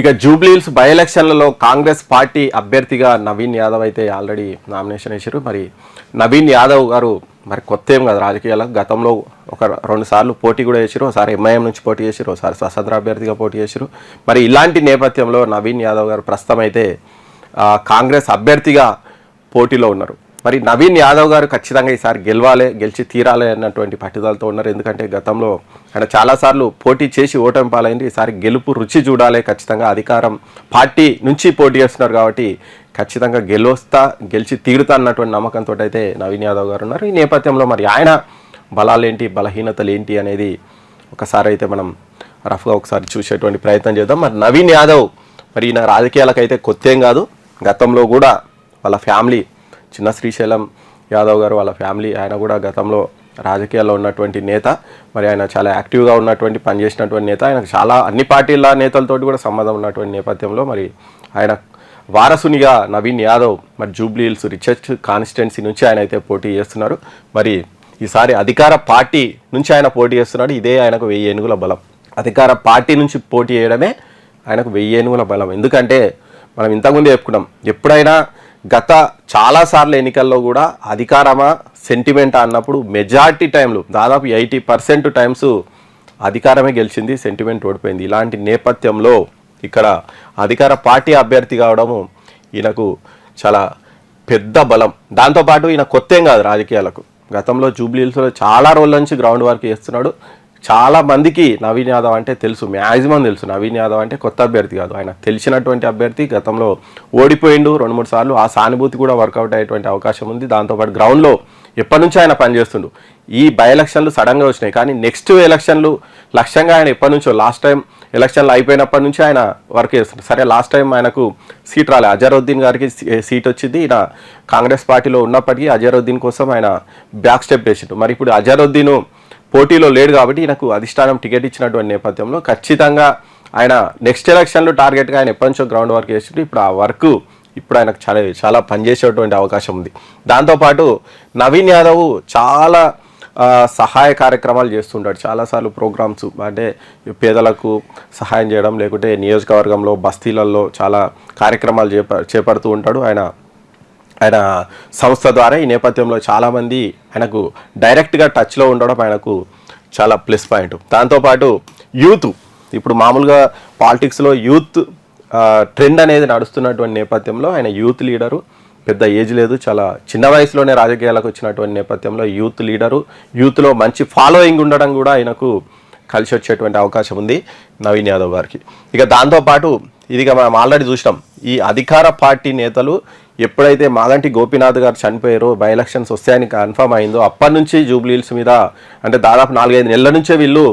ఇక జూబ్లీహిల్స్ బై ఎలక్షన్లలో కాంగ్రెస్ పార్టీ అభ్యర్థిగా నవీన్ యాదవ్ అయితే ఆల్రెడీ నామినేషన్ వేశారు మరి నవీన్ యాదవ్ గారు మరి కొత్త ఏం కదా రాజకీయాలకు గతంలో ఒక రెండు సార్లు పోటీ కూడా చేశారు ఒకసారి ఎంఐఎం నుంచి పోటీ చేశారు ఒకసారి స్వతంత్ర అభ్యర్థిగా పోటీ చేశారు మరి ఇలాంటి నేపథ్యంలో నవీన్ యాదవ్ గారు ప్రస్తుతం అయితే కాంగ్రెస్ అభ్యర్థిగా పోటీలో ఉన్నారు. మరి నవీన్ యాదవ్ గారు ఖచ్చితంగా ఈసారి గెలవాలి గెలిచి తీరాలి అన్నటువంటి పట్టుదలతో ఉన్నారు. ఎందుకంటే గతంలో ఆయన చాలాసార్లు పోటీ చేసి ఓటమి పాలైంది. ఈసారి గెలుపు రుచి చూడాలి. ఖచ్చితంగా అధికారం పార్టీ నుంచి పోటీ చేస్తున్నారు కాబట్టి ఖచ్చితంగా గెలుస్తా గెలిచి తీరుతా అన్నటువంటి నమ్మకంతో అయితే నవీన్ యాదవ్ గారు ఉన్నారు. ఈ నేపథ్యంలో మరి ఆయన బలాలేంటి బలహీనతలు ఏంటి అనేది ఒకసారి అయితే మనం రఫ్గా ఒకసారి చూసేటువంటి ప్రయత్నం చేద్దాం. మరి నవీన్ యాదవ్ మరి ఈయన రాజకీయాలకైతే కొత్త ఏం కాదు. గతంలో కూడా వాళ్ళ ఫ్యామిలీ చిన్న శ్రీశైలం యాదవ్ గారు వాళ్ళ ఫ్యామిలీ ఆయన కూడా గతంలో రాజకీయాల్లో ఉన్నటువంటి నేత. మరి ఆయన చాలా యాక్టివ్గా ఉన్నటువంటి పనిచేసినటువంటి నేత. ఆయనకు చాలా అన్ని పార్టీల నేతలతోటి కూడా సంబంధం ఉన్నటువంటి నేపథ్యంలో మరి ఆయన వారసునిగా నవీన్ యాదవ్ మరి జూబ్లీ హిల్స్ రిచర్చ్ కాన్స్టిట్యున్సీ నుంచి ఆయన అయితే పోటీ చేస్తున్నారు. మరి ఈసారి అధికార పార్టీ నుంచి ఆయన పోటీ చేస్తున్నాడు. ఇదే ఆయనకు వెయ్యి ఏనుగుల బలం. అధికార పార్టీ నుంచి పోటీ చేయడమే ఆయనకు వెయ్యి ఏనుగుల బలం. ఎందుకంటే మనం ఇంతకుముందు చెప్పుకున్నాం ఎప్పుడైనా గత చాలాసార్లు ఎన్నికల్లో కూడా అధికారమా సెంటిమెంట్ అన్నప్పుడు మెజార్టీ టైంలు దాదాపు ఎయిటీ పర్సెంట్ టైమ్స్ అధికారమే గెలిచింది సెంటిమెంట్ ఓడిపోయింది. ఇలాంటి నేపథ్యంలో ఇక్కడ అధికార పార్టీ అభ్యర్థి కావడము ఈయనకు చాలా పెద్ద బలం. దాంతోపాటు ఈయన కొత్త ఏం కాదు రాజకీయాలకు. గతంలో జూబ్లీహిల్స్లో చాలా రోజుల నుంచి గ్రౌండ్ వర్క్ చేస్తున్నాడు. చాలా మందికి నవీన్ యాదవ్ అంటే తెలుసు మ్యాక్సిమం తెలుసు. నవీన్ యాదవ్ అంటే కొత్త అభ్యర్థి కాదు. ఆయన తెలిసినటువంటి అభ్యర్థి గతంలో ఓడిపోయిండు రెండు మూడు సార్లు. ఆ సానుభూతి కూడా వర్కౌట్ అయ్యేటువంటి అవకాశం ఉంది. దాంతోపాటు గ్రౌండ్లో ఎప్పటి నుంచో ఆయన పనిచేస్తుండు. ఈ బై ఎలక్షన్లు సడన్గా వచ్చినాయి. కానీ నెక్స్ట్ ఎలక్షన్లు లక్ష్యంగా ఆయన ఎప్పటి నుంచో లాస్ట్ టైం ఎలక్షన్లు అయిపోయినప్పటి నుంచి ఆయన వర్క్ చేస్తున్నారు సరే లాస్ట్ టైం ఆయనకు సీట్ రాలే. అజరుద్దీన్ గారికి సీట్ వచ్చింది. ఈయన కాంగ్రెస్ పార్టీలో ఉన్నప్పటికీ అజరుద్దీన్ కోసం ఆయన బ్యాక్ స్టెప్ వేసిండు మరి ఇప్పుడు అజరుద్దీన్ పోటీలో లేడు కాబట్టి ఈయనకు అధిష్టానం టికెట్ ఇచ్చినటువంటి నేపథ్యంలో ఖచ్చితంగా ఆయన నెక్స్ట్ ఎలక్షన్లో టార్గెట్గా ఆయన ఎప్పటి నుంచో గ్రౌండ్ వర్క్ చేసినట్టు ఇప్పుడు ఆ వర్క్ ఇప్పుడు ఆయనకు చాలా చాలా పనిచేసేటువంటి అవకాశం ఉంది. దాంతోపాటు నవీన్ యాదవ్ చాలా సహాయ కార్యక్రమాలు చేస్తుంటాడు. చాలాసార్లు ప్రోగ్రామ్స్ అంటే పేదలకు సహాయం చేయడం లేకుంటే నియోజకవర్గంలో బస్తీలలో చాలా కార్యక్రమాలు చేప చేపడుతూ ఉంటాడు. ఆయన ఆయన సంస్థ ద్వారా ఈ నేపథ్యంలో చాలామంది ఆయనకు డైరెక్ట్గా టచ్లో ఉండడం ఆయనకు చాలా ప్లస్ పాయింట్. దాంతోపాటు యూత్ ఇప్పుడు మామూలుగా పాలిటిక్స్లో యూత్ ట్రెండ్ అనేది నడుస్తున్నటువంటి నేపథ్యంలో ఆయన యూత్ లీడరు. పెద్ద ఏజ్ లేదు చాలా చిన్న వయసులోనే రాజకీయాలకు వచ్చినటువంటి నేపథ్యంలో యూత్ లీడరు. యూత్లో మంచి ఫాలోయింగ్ ఉండడం కూడా ఆయనకు కలిసి వచ్చేటువంటి అవకాశం ఉంది నవీన్ యాదవ్ గారికి. ఇక దాంతోపాటు ఇది మనం ఆల్రెడీ చూసినాం. ఈ అధికార పార్టీ నేతలు ఎప్పుడైతే మాగంటి గోపీనాథ్ గారు చనిపోయారో బై ఎలక్షన్స్ వస్తాయని కన్ఫర్మ్ అయిందో అప్పటి నుంచి జూబ్లీహిల్స్ మీద అంటే దాదాపు నాలుగైదు నెలల నుంచే వీళ్ళు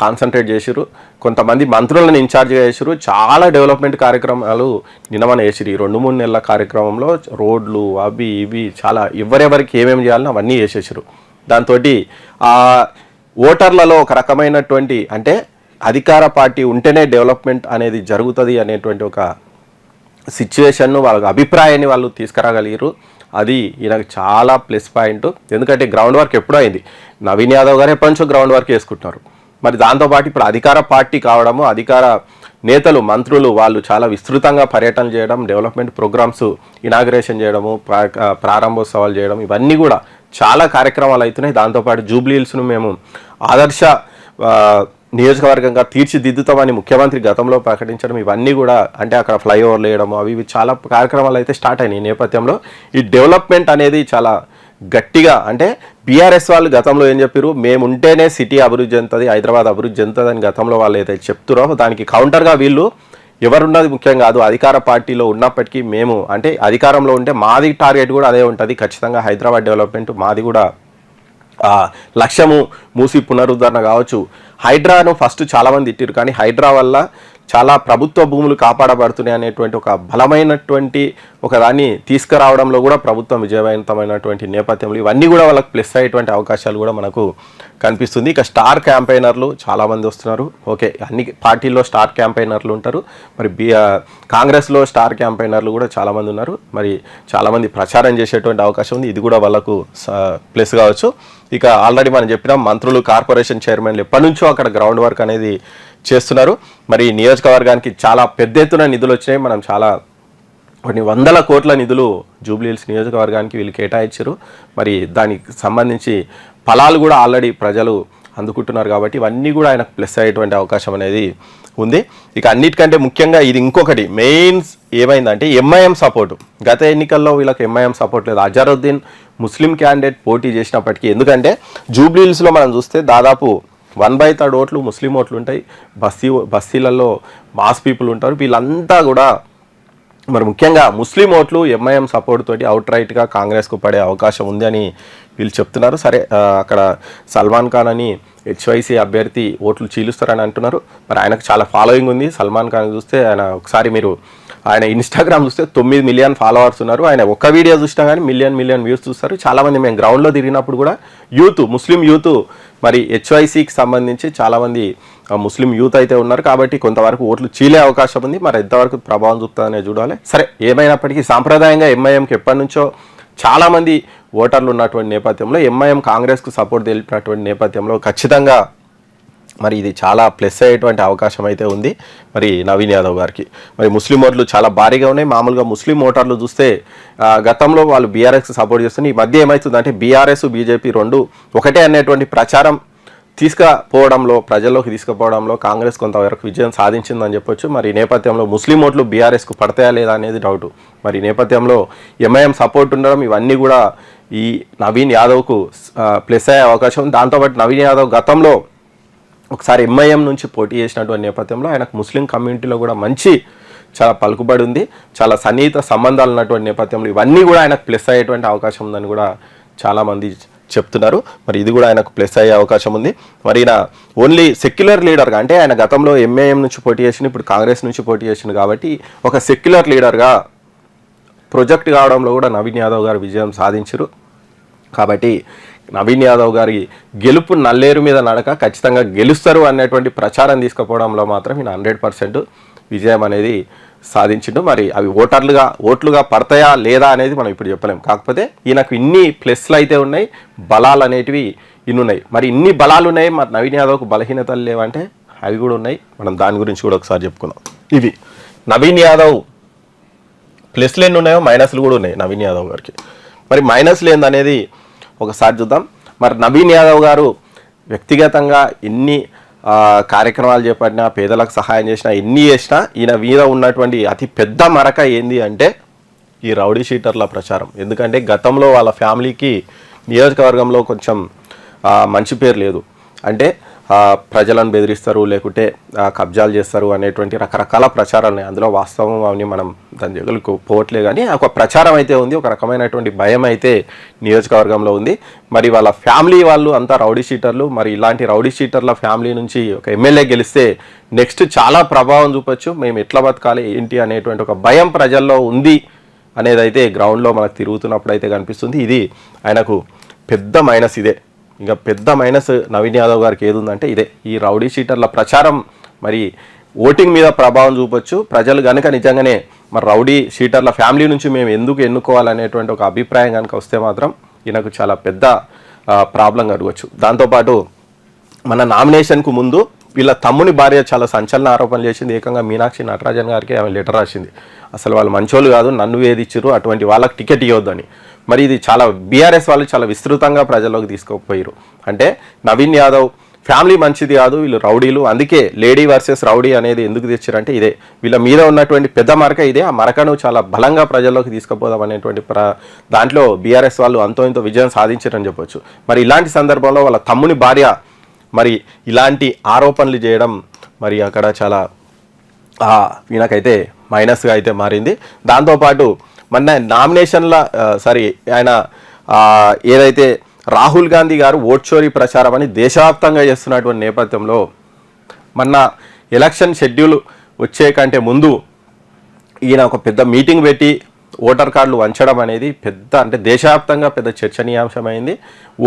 కాన్సన్ట్రేట్ చేసిరు కొంతమంది మంత్రులను ఇన్ఛార్జ్గా చేసిరు చాలా డెవలప్మెంట్ కార్యక్రమాలు నిన్నమన చేసిరు ఈ రెండు మూడు నెలల కార్యక్రమంలో రోడ్లు అవి ఇవి చాలా ఎవరెవరికి ఏమేమి చేయాలని అవన్నీ చేసేసారు దాంతో ఆ ఓటర్లలో ఒక రకమైనటువంటి అంటే అధికార పార్టీ ఉంటేనే డెవలప్మెంట్ అనేది జరుగుతుంది అనేటువంటి ఒక సిచ్యువేషన్ను వాళ్ళ అభిప్రాయాన్ని వాళ్ళు తీసుకురాగలిగారు అది ఈయనకు చాలా ప్లస్ పాయింట్. ఎందుకంటే గ్రౌండ్ వర్క్ ఎప్పుడో అయింది. నవీన్ యాదవ్ గారు ఎప్పటి నుంచో గ్రౌండ్ వర్క్ చేసుకుంటున్నారు. మరి దాంతోపాటు ఇప్పుడు అధికార పార్టీ కావడము అధికార నేతలు మంత్రులు వాళ్ళు చాలా విస్తృతంగా పర్యటన చేయడం డెవలప్మెంట్ ప్రోగ్రామ్స్ ఇనాగ్రేషన్ చేయడము ప్రారంభోత్సవాలు చేయడం ఇవన్నీ కూడా చాలా కార్యక్రమాలు అవుతున్నాయి దాంతోపాటు జూబ్లీ హిల్స్ను మేము ఆదర్శ నియోజకవర్గంగా తీర్చిదిద్దుతామని ముఖ్యమంత్రి గతంలో ప్రకటించడం ఇవన్నీ కూడా అంటే అక్కడ ఫ్లైఓవర్లు వేయడం అవి ఇవి చాలా కార్యక్రమాలు అయితే స్టార్ట్ అయినాయి నేపథ్యంలో. ఈ డెవలప్మెంట్ అనేది చాలా గట్టిగా అంటే బీఆర్ఎస్ వాళ్ళు గతంలో ఏం చెప్పారు మేము ఉంటేనే సిటీ అభివృద్ధి చెందుతుంది హైదరాబాద్ అభివృద్ధి చెందుతుంది అని గతంలో వాళ్ళు ఏదైతే చెప్తున్నారో దానికి కౌంటర్గా వీళ్ళు ఎవరున్నది ముఖ్యం కాదు అధికార పార్టీలో ఉన్నప్పటికీ మేము అంటే అధికారంలో ఉంటే మాది టార్గెట్ కూడా అదే ఉంటుంది. ఖచ్చితంగా హైదరాబాద్ డెవలప్మెంట్ మాది కూడా లక్ష్యము మూసి పునరుద్ధరణ కావచ్చు. హైడ్రాను ఫస్ట్ చాలామంది తిట్టిరు కానీ హైడ్రా వల్ల చాలా ప్రభుత్వ భూములు కాపాడబడుతున్నాయి అనేటువంటి ఒక బలమైనటువంటి ఒక దాన్ని తీసుకురావడంలో కూడా ప్రభుత్వం విజయవంతమైనటువంటి నేపథ్యంలో ఇవన్నీ కూడా వాళ్ళకి ప్లస్ అయ్యేటువంటి అవకాశాలు కూడా మనకు కనిపిస్తుంది. ఇక స్టార్ క్యాంపెయినర్లు చాలామంది వస్తున్నారు. ఓకే అన్ని పార్టీల్లో స్టార్ క్యాంపెయినర్లు ఉంటారు. మరి బి కాంగ్రెస్లో స్టార్ క్యాంపెయినర్లు కూడా చాలామంది ఉన్నారు. మరి చాలామంది ప్రచారం చేసేటువంటి అవకాశం ఉంది. ఇది కూడా వాళ్ళకు ప్లస్ కావచ్చు. ఇక ఆల్రెడీ మనం చెప్పినాం మంత్రులు కార్పొరేషన్ చైర్మన్లు ఎప్పటి నుంచో అక్కడ గ్రౌండ్ వర్క్ అనేది చేస్తున్నారు. మరి నియోజకవర్గానికి చాలా పెద్ద ఎత్తున నిధులు వచ్చినాయి. మనం చాలా కొన్ని వందల కోట్ల నిధులు జూబ్లీహిల్స్ నియోజకవర్గానికి వీళ్ళు కేటాయించారు. మరి దానికి సంబంధించి ఫలాలు కూడా ఆల్రెడీ ప్రజలు అందుకుంటున్నారు కాబట్టి ఇవన్నీ కూడా ఆయనకు ప్లస్ అయ్యేటువంటి అవకాశం అనేది ఉంది. ఇక అన్నిటికంటే ముఖ్యంగా ఇది ఇంకొకటి. మెయిన్స్ ఏమైందంటే ఎంఐఎం సపోర్టు. గత ఎన్నికల్లో వీళ్ళకి ఎంఐఎం సపోర్ట్ లేదు. అజరుద్దీన్ ముస్లిం క్యాండిడేట్ పోటీ చేసినప్పటికీ. ఎందుకంటే జూబ్లీహిల్స్లో మనం చూస్తే దాదాపు వన్ బై థర్డ్ ఓట్లు ముస్లిం ఓట్లు ఉంటాయి. బస్తీ బస్తీలలో మాస్ పీపుల్ ఉంటారు. వీళ్ళంతా కూడా మరి ముఖ్యంగా ముస్లిం ఓట్లు ఎంఐఎం సపోర్ట్ తోటి అవుట్ రైట్గా కాంగ్రెస్కు పడే అవకాశం ఉంది అని వీళ్ళు చెప్తున్నారు. సరే అక్కడ సల్మాన్ ఖాన్ అని హెచ్వైసీ అభ్యర్థి ఓట్లు చీలుస్తారని అంటున్నారు. మరి ఆయనకు చాలా ఫాలోయింగ్ ఉంది. సల్మాన్ ఖాన్ చూస్తే ఆయన ఒకసారి మీరు ఆయన ఇన్స్టాగ్రామ్ చూస్తే తొమ్మిది మిలియన్ ఫాలోవర్స్ ఉన్నారు. ఆయన ఒక్క వీడియో చూసినా కానీ మిలియన్ మిలియన్ వ్యూస్ చూస్తారు. చాలామంది మేము గ్రౌండ్లో తిరిగినప్పుడు కూడా యూత్ ముస్లిం యూత్ మరి హెచ్వైసీకి సంబంధించి చాలామంది ముస్లిం యూత్ అయితే ఉన్నారు. కాబట్టి కొంతవరకు ఓట్లు చీలే అవకాశం ఉంది. మరి ఎంతవరకు ప్రభావం చూపుతుందనే చూడాలి. సరే ఏమైనప్పటికీ సాంప్రదాయంగా ఎంఐఎంకి ఎప్పటి నుంచో చాలామంది ఓటర్లు ఉన్నటువంటి నేపథ్యంలో ఎంఐఎం కాంగ్రెస్కు సపోర్ట్ తెలిపినటువంటి నేపథ్యంలో ఖచ్చితంగా మరి ఇది చాలా ప్లస్ అయ్యేటువంటి అవకాశం అయితే ఉంది మరి నవీన్ యాదవ్ గారికి. మరి ముస్లిం ఓట్లు చాలా భారీగా ఉన్నాయి. మామూలుగా ముస్లిం ఓటర్లు చూస్తే గతంలో వాళ్ళు బీఆర్ఎస్ సపోర్ట్ చేస్తున్నారు ఈ మధ్య ఏమవుతుందంటే బీఆర్ఎస్ బీజేపీ రెండు ఒకటే అనేటువంటి ప్రచారం తీసుకుపోవడంలో ప్రజల్లోకి తీసుకుపోవడంలో కాంగ్రెస్ కొంతవరకు విజయం సాధించిందని చెప్పొచ్చు. మరి నేపథ్యంలో ముస్లిం ఓట్లు బీఆర్ఎస్కు పడతాయా లేదా అనేది డౌట్ మరి నేపథ్యంలో ఎంఐఎం సపోర్ట్ ఉండడం ఇవన్నీ కూడా ఈ నవీన్ యాదవ్కు ప్లస్ అయ్యే అవకాశం దాంతోపాటు నవీన్ యాదవ్ గతంలో ఒకసారి ఎంఐఎం నుంచి పోటీ చేసినటువంటి నేపథ్యంలో ఆయనకు ముస్లిం కమ్యూనిటీలో కూడా మంచి చాలా పలుకుబడి ఉంది. చాలా సన్నిహిత సంబంధాలు ఉన్నటువంటి నేపథ్యంలో ఇవన్నీ కూడా ఆయనకు ప్లస్ అయ్యేటువంటి అవకాశం ఉందని కూడా చాలామంది చెప్తున్నారు. మరి ఇది కూడా ఆయనకు ప్లస్ అయ్యే అవకాశం ఉంది. మరి ఈయన ఓన్లీ సెక్యులర్ లీడర్గా అంటే ఆయన గతంలో ఎంఏఎం నుంచి పోటీ చేసిన ఇప్పుడు కాంగ్రెస్ నుంచి పోటీ చేసిండు కాబట్టి ఒక సెక్యులర్ లీడర్గా ప్రొజెక్ట్ కావడంలో కూడా నవీన్ యాదవ్ గారు విజయం సాధించారు కాబట్టి నవీన్ యాదవ్ గారి గెలుపు నల్లేరు మీద నడక ఖచ్చితంగా గెలుస్తారు అనేటువంటి ప్రచారం తీసుకుపోవడంలో మాత్రం ఈయన హండ్రెడ్ పర్సెంట్ విజయం అనేది సాధించిండు. మరి అవి ఓటర్లుగా ఓట్లుగా పడతాయా లేదా అనేది మనం ఇప్పుడు చెప్పలేం. కాకపోతే ఈయనకు ఇన్ని ప్లస్లు అయితే ఉన్నాయి బలాలు అనేటివి ఇన్ని ఉన్నాయి. మరి ఇన్ని బలాలు ఉన్నాయి మరి నవీన్ యాదవ్కు బలహీనతలు లేవంటే అవి కూడా ఉన్నాయి. మనం దాని గురించి కూడా ఒకసారి చెప్పుకుందాం. ఇవి నవీన్ యాదవ్ ప్లస్లు ఎన్ని ఉన్నాయో మైనస్లు కూడా ఉన్నాయి నవీన్ యాదవ్ గారికి. మరి మైనస్లు ఏందనేది ఒకసారి చూద్దాం. మరి నవీన్ యాదవ్ గారు వ్యక్తిగతంగా ఎన్ని కార్యక్రమాలు చేపట్టినా పేదలకు సహాయం చేసినా ఎన్ని చేసినా ఈయన మీద ఉన్నటువంటి అతి పెద్ద మరక ఏంది అంటే ఈ రౌడీ షీటర్ల ప్రచారం. ఎందుకంటే గతంలో వాళ్ళ ఫ్యామిలీకి నియోజకవర్గంలో కొంచెం మంచి పేరు లేదు. అంటే ప్రజలను బెదిరిస్తారు లేకుంటే కబ్జాలు చేస్తారు అనేటువంటి రకరకాల ప్రచారాలు ఉన్నాయి. అందులో వాస్తవం అవన్నీ మనం దాని జగలకు పోవట్లే కానీ ఒక ప్రచారం అయితే ఉంది ఒక రకమైనటువంటి భయం అయితే నియోజకవర్గంలో ఉంది. మరి వాళ్ళ ఫ్యామిలీ వాళ్ళు అంతా రౌడీ షీటర్లు మరి ఇలాంటి రౌడీ షీటర్ల ఫ్యామిలీ నుంచి ఒక ఎమ్మెల్యే గెలిస్తే నెక్స్ట్ చాలా ప్రభావం చూపొచ్చు. మేము ఎట్లా బతకాలి ఏంటి అనేటువంటి ఒక భయం ప్రజల్లో ఉంది అనేది అయితే గ్రౌండ్లో మనకు తిరుగుతున్నప్పుడు అయితే కనిపిస్తుంది. ఇది ఆయనకు పెద్ద మైనస్ ఇదే. ఇంకా పెద్ద మైనస్ నవీన్ యాదవ్ గారికి ఏది ఉందంటే ఇదే. ఈ రౌడీ షీటర్ల ప్రచారం మరి ఓటింగ్ మీద ప్రభావం చూపొచ్చు. ప్రజలు కనుక నిజంగానే మరి రౌడీ షీటర్ల ఫ్యామిలీ నుంచి మేము ఎందుకు ఎన్నుకోవాలనేటువంటి ఒక అభిప్రాయం కనుక వస్తే మాత్రం ఈయనకు చాలా పెద్ద ప్రాబ్లం కలగవచ్చు దాంతోపాటు మన నామినేషన్కు ముందు వీళ్ళ తమ్ముని భార్య చాలా సంచలన ఆరోపణలు చేసింది. ఏకంగా మీనాక్షి నటరాజన్ గారికి ఆమె లెటర్ రాసింది. అసలు వాళ్ళు మంచోళ్ళు కాదు నన్ను వేధించరు అటువంటి వాళ్ళకి టికెట్ ఇవ్వద్దని మరి ఇది చాలా బీఆర్ఎస్ వాళ్ళు చాలా విస్తృతంగా ప్రజల్లోకి తీసుకోకపోయారు అంటే నవీన్ యాదవ్ ఫ్యామిలీ మంచిది కాదు వీళ్ళు రౌడీలు. అందుకే లేడీ వర్సెస్ రౌడీ అనేది ఎందుకు తెచ్చారంటే ఇదే. వీళ్ళ మీద ఉన్నటువంటి పెద్ద మరక ఇదే. ఆ మరకను చాలా బలంగా ప్రజల్లోకి తీసుకుపోదాం అనేటువంటి ప్ర దాంట్లో బీఆర్ఎస్ వాళ్ళు అంతో ఇంతో విజయం సాధించారని చెప్పొచ్చు. మరి ఇలాంటి సందర్భంలో వాళ్ళ తమ్ముని భార్య మరి ఇలాంటి ఆరోపణలు చేయడం మరి అక్కడ చాలా ఈయనకైతే మైనస్గా అయితే మారింది. దాంతోపాటు మొన్న నామినేషన్ల సారీ ఆయన ఏదైతే రాహుల్ గాంధీ గారు ఓట్ చోరీ ప్రచారం అని దేశవ్యాప్తంగా చేస్తున్నటువంటి నేపథ్యంలో మొన్న ఎలక్షన్ షెడ్యూల్ వచ్చే కంటే ముందు ఈయన ఒక పెద్ద మీటింగ్ పెట్టి ఓటర్ కార్డులు వంచడం అనేది పెద్ద అంటే దేశవ్యాప్తంగా పెద్ద చర్చనీయాంశమైంది.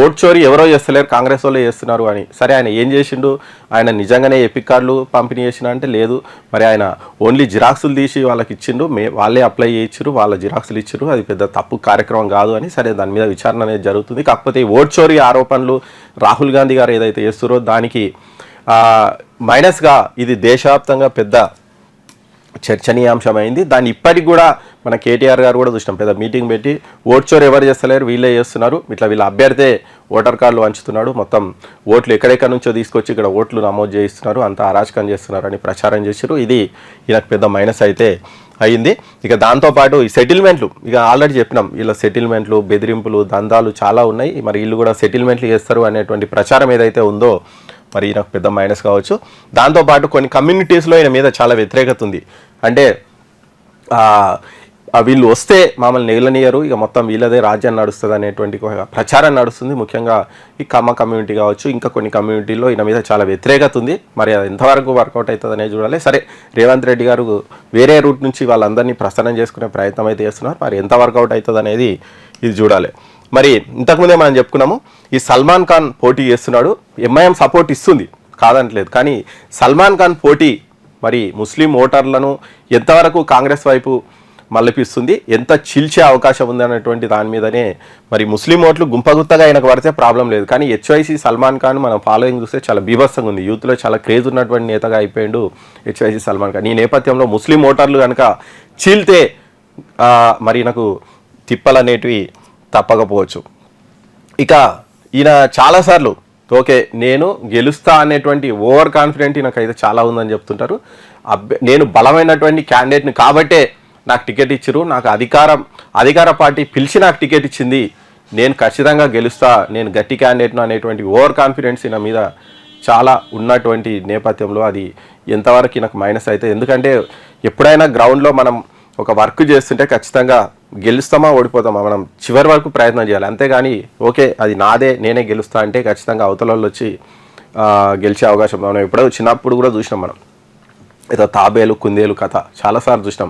ఓట్ చోరీ ఎవరో చేస్తలేరు కాంగ్రెస్ వాళ్ళు చేస్తున్నారు అని. సరే ఆయన ఏం చేసిండు? ఆయన నిజంగానే ఎపిక్ కార్డులు పంపిణీ చేసిన అంటే లేదు. మరి ఆయన ఓన్లీ జిరాక్సులు తీసి వాళ్ళకి ఇచ్చిండు. మే వాళ్ళే అప్లై చేయించారు వాళ్ళ జిరాక్సులు ఇచ్చారు అది పెద్ద తప్పు కార్యక్రమం కాదు అని సరే దాని మీద విచారణ అనేది జరుగుతుంది. కాకపోతే ఓట్ చోరీ ఆరోపణలు రాహుల్ గాంధీ గారు ఏదైతే చేస్తారో దానికి మైనస్గా ఇది దేశవ్యాప్తంగా పెద్ద చర్చనీయాంశమైంది. దాన్ని ఇప్పటికి కూడా మన కేటీఆర్ గారు కూడా చూసినాం. పెద్ద మీటింగ్ పెట్టి ఓట్చోరు ఎవరు చేస్తలేరు వీళ్ళే చేస్తున్నారు. ఇట్లా వీళ్ళ అభ్యర్థే ఓటర్ కార్డులు వంచుతున్నాడు మొత్తం ఓట్లు ఎక్కడెక్కడ నుంచో తీసుకొచ్చి ఇక్కడ ఓట్లు నమోదు చేయిస్తున్నారు. అంతా అరాచకం చేస్తున్నారు అని ప్రచారం చేశారు ఇది ఈయనకు పెద్ద మైనస్ అయితే అయింది. ఇక దాంతోపాటు ఈ సెటిల్మెంట్లు ఇక ఆల్రెడీ చెప్పినాం వీళ్ళ సెటిల్మెంట్లు బెదిరింపులు దందాలు చాలా ఉన్నాయి. మరి వీళ్ళు కూడా సెటిల్మెంట్లు చేస్తారు అనేటువంటి ప్రచారం ఏదైతే ఉందో మరి ఈయనకు పెద్ద మైనస్ కావచ్చు. దాంతోపాటు కొన్ని కమ్యూనిటీస్లో ఈయన మీద చాలా వ్యతిరేకత ఉంది. అంటే వీళ్ళు వస్తే మమ్మల్ని నెగలనియరు ఇక మొత్తం వీళ్ళదే రాజ్యం నడుస్తుంది అనేటువంటి ప్రచారం నడుస్తుంది. ముఖ్యంగా ఈ కమ్మ కమ్యూనిటీ కావచ్చు ఇంకా కొన్ని కమ్యూనిటీలో ఈయన మీద చాలా వ్యతిరేకత ఉంది. మరి అది ఎంతవరకు వర్కౌట్ అవుతుంది అనేది చూడాలి. సరే రేవంత్ రెడ్డి గారు వేరే రూట్ నుంచి వాళ్ళందరినీ ప్రస్థానం చేసుకునే ప్రయత్నం అయితే చేస్తున్నారు. మరి ఎంత వర్కౌట్ అవుతుంది అనేది ఇది చూడాలి. మరి ఇంతకుముందే మనం చెప్పుకున్నాము ఈ సల్మాన్ ఖాన్ పోటీ చేస్తున్నాడు ఎంఐఎం సపోర్ట్ ఇస్తుంది కాదంటలేదు కానీ సల్మాన్ ఖాన్ పోటీ మరి ముస్లిం ఓటర్లను ఎంతవరకు కాంగ్రెస్ వైపు మళ్ళపిస్తుంది ఎంత చీల్చే అవకాశం ఉంది అన్నటువంటి దాని మీదనే మరి ముస్లిం ఓట్లు గుంపగుత్తగా ఆయనకు పడితే ప్రాబ్లం లేదు. కానీ హెచ్వైసీ సల్మాన్ ఖాన్ మనం ఫాలోయింగ్ చూస్తే చాలా బీభత్సంగా ఉంది. యూత్లో చాలా క్రేజ్ ఉన్నటువంటి నేతగా అయిపోయిండు హెచ్వైసి సల్మాన్ ఖాన్. ఈ నేపథ్యంలో ముస్లిం ఓటర్లు కనుక చీల్తే మరి నాకు తిప్పలు అనేటివి తప్పకపోవచ్చు. ఇక ఈయన చాలాసార్లు ఓకే నేను గెలుస్తా అనేటువంటి ఓవర్ కాన్ఫిడెంట్ నాకైతే చాలా ఉందని చెప్తుంటారు. నేను బలమైనటువంటి క్యాండిడేట్ని కాబట్టే నాకు టికెట్ ఇచ్చారు నాకు అధికారం అధికార పార్టీ పిలిచి నాకు టికెట్ ఇచ్చింది. నేను ఖచ్చితంగా గెలుస్తా నేను గట్టి క్యాండిడేట్ను అనేటువంటి ఓవర్ కాన్ఫిడెన్స్ ఈయన మీద చాలా ఉన్నటువంటి నేపథ్యంలో అది ఎంతవరకు నాకు మైనస్ అయితే. ఎందుకంటే ఎప్పుడైనా గ్రౌండ్లో మనం ఒక వర్క్ చేస్తుంటే ఖచ్చితంగా గెలుస్తామా ఓడిపోతామా మనం చివరి వరకు ప్రయత్నం చేయాలి. అంతేగాని ఓకే అది నాదే నేనే గెలుస్తా అంటే ఖచ్చితంగా అవతల వచ్చి గెలిచే అవకాశం మనం ఎప్పుడో చిన్నప్పుడు కూడా చూసినాం మనం. ఏదో తాబేలు కుందేలు కథ చాలాసార్లు చూసినాం.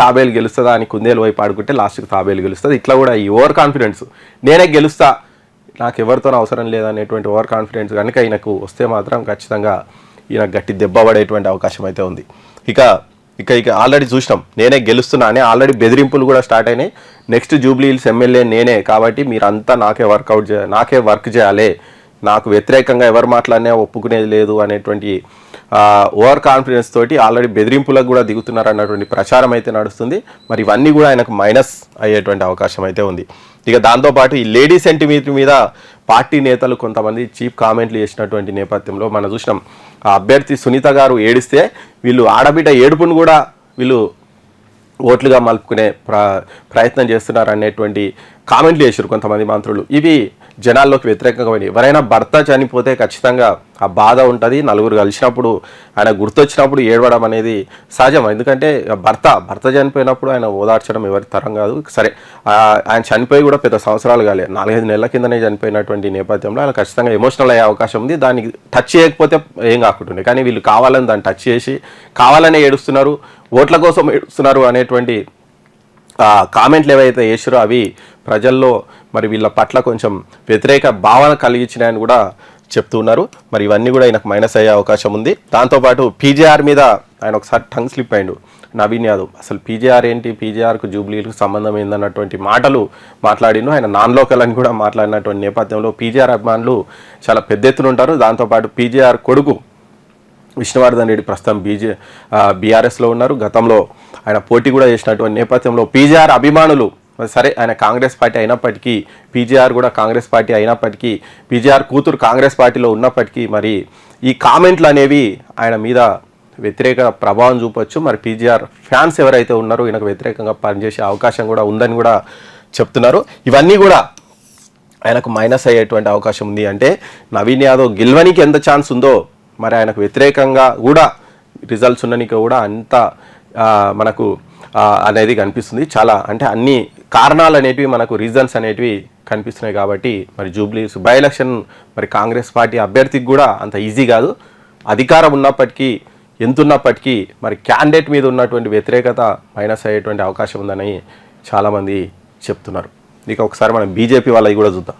తాబేలు గెలుస్తుందా అని కుందేలు వైపు ఆడుకుంటే లాస్ట్కి తాబేలు గెలుస్తుంది. ఇట్లా కూడా ఈ ఓవర్ కాన్ఫిడెన్స్. నేనే గెలుస్తా నాకు ఎవరితో అవసరం లేదనేటువంటి ఓవర్ కాన్ఫిడెన్స్ కనుక ఈయనకు వస్తే మాత్రం ఖచ్చితంగా ఈయన గట్టి దెబ్బ పడేటువంటి అవకాశం అయితే ఉంది. ఇక ఇక ఇక ఆల్రెడీ చూసినాం. నేనే గెలుస్తున్నా అని ఆల్రెడీ బెదిరింపులు కూడా స్టార్ట్ అయినాయి. నెక్స్ట్ జూబ్లీ హిల్స్ ఎమ్మెల్యే నేనే కాబట్టి మీరంతా నాకే వర్కౌట్ చే నాకే వర్క్ చేయాలి. నాకు వ్యతిరేకంగా ఎవరు మాట్లాడినా ఒప్పుకునేది లేదు అనేటువంటి ఓవర్ కాన్ఫిడెన్స్ తోటి ఆల్రెడీ బెదిరింపులకు కూడా దిగుతున్నారు అన్నటువంటి ప్రచారం అయితే నడుస్తుంది. మరి ఇవన్నీ కూడా ఆయనకు మైనస్ అయ్యేటువంటి అవకాశం అయితే ఉంది. ఇక దాంతోపాటు ఈ లేడీ సెంటిమీటర్ మీద పార్టీ నేతలు కొంతమంది చీప్ కామెంట్లు చేసినటువంటి నేపథ్యంలో మనం చూసినాం. ఆ అభ్యర్థి సునీత గారు ఏడిస్తే వీళ్ళు ఆడబిడ్డ ఏడుపును కూడా వీళ్ళు ఓట్లుగా మలుపుకునే ప్ర ప్రయత్నం చేస్తున్నారు అనేటువంటి కామెంట్లు చేశారు కొంతమంది మంత్రులు. ఇవి జనాల్లోకి వ్యతిరేకంగా పోయినాయి. ఎవరైనా భర్త చనిపోతే ఖచ్చితంగా ఆ బాధ ఉంటుంది. నలుగురు కలిసినప్పుడు ఆయన గుర్తొచ్చినప్పుడు ఏడవడం అనేది సహజం. ఎందుకంటే భర్త భర్త చనిపోయినప్పుడు ఆయన ఓదార్చడం ఎవరి తరం కాదు. సరే ఆయన చనిపోయి కూడా పెద్ద సంవత్సరాలు కాలే. నాలుగైదు నెలల కిందనే చనిపోయినటువంటి నేపథ్యంలో ఆయన ఖచ్చితంగా ఎమోషనల్ అయ్యే అవకాశం ఉంది. దానికి టచ్ చేయకపోతే ఏం కాకుంటుండే. కానీ వీళ్ళు కావాలని దాన్ని టచ్ చేసి కావాలనే ఏడుస్తున్నారు ఓట్ల కోసం ఏడుస్తున్నారు అనేటువంటి కామెంట్లు ఏవైతే చేసారో అవి ప్రజల్లో మరి వీళ్ళ పట్ల కొంచెం వ్యతిరేక భావన కలిగించినాయని కూడా చెప్తున్నారు మరి ఇవన్నీ కూడా ఆయనకు మైనస్ అయ్యే అవకాశం ఉంది. దాంతోపాటు పీజేఆర్ మీద ఆయన ఒకసారి టంగ్ స్లిప్ అయిండు. నవీన్ యాదవ్ అసలు పీజేఆర్ ఏంటి? పీజేఆర్కు జూబ్లీలకు సంబంధం ఏందన్నటువంటి మాటలు మాట్లాడిండు. ఆయన నాన్ లోకల్ అని కూడా మాట్లాడినటువంటి నేపథ్యంలో పీజేఆర్ అభిమానులు చాలా పెద్ద ఎత్తున ఉంటారు. దాంతోపాటు పీజేఆర్ కొడుకు విష్ణువర్ధన్ రెడ్డి ప్రస్తుతం బీజే బీఆర్ఎస్లో ఉన్నారు. గతంలో ఆయన పోటీ కూడా చేసినటువంటి నేపథ్యంలో పీజీఆర్ అభిమానులు సరే ఆయన కాంగ్రెస్ పార్టీ అయినప్పటికీ పీజీఆర్ కూడా కాంగ్రెస్ పార్టీ అయినప్పటికీ పీజీఆర్ కూతురు కాంగ్రెస్ పార్టీలో ఉన్నప్పటికీ మరి ఈ కామెంట్లు అనేవి ఆయన మీద వ్యతిరేక ప్రభావం చూపొచ్చు. మరి పీజీఆర్ ఫ్యాన్స్ ఎవరైతే ఉన్నారో ఈయనకు వ్యతిరేకంగా పనిచేసే అవకాశం కూడా ఉందని కూడా చెప్తున్నారు. ఇవన్నీ కూడా ఆయనకు మైనస్ అయ్యేటువంటి అవకాశం ఉంది అంటే నవీన్ యాదవ్ గెలవనికి ఎంత ఛాన్స్ ఉందో మరి ఆయనకు వ్యతిరేకంగా కూడా రిజల్ట్స్ ఉండడానికి కూడా అంత మనకు అనేది కనిపిస్తుంది. చాలా అంటే అన్ని కారణాలు అనేటివి మనకు రీజన్స్ అనేటివి కనిపిస్తున్నాయి కాబట్టి మరి జూబ్లీస్ బై ఎలక్షన్ మరి కాంగ్రెస్ పార్టీ అభ్యర్థికి కూడా అంత ఈజీ కాదు. అధికారం ఉన్నప్పటికీ ఎంత ఉన్నప్పటికీ మరి క్యాండిడేట్ మీద ఉన్నటువంటి వ్యతిరేకత మైనస్ అయ్యేటువంటి అవకాశం ఉందని చాలామంది చెప్తున్నారు. ఇక ఒకసారి మనం బీజేపీ వాళ్ళవి కూడా చూద్దాం.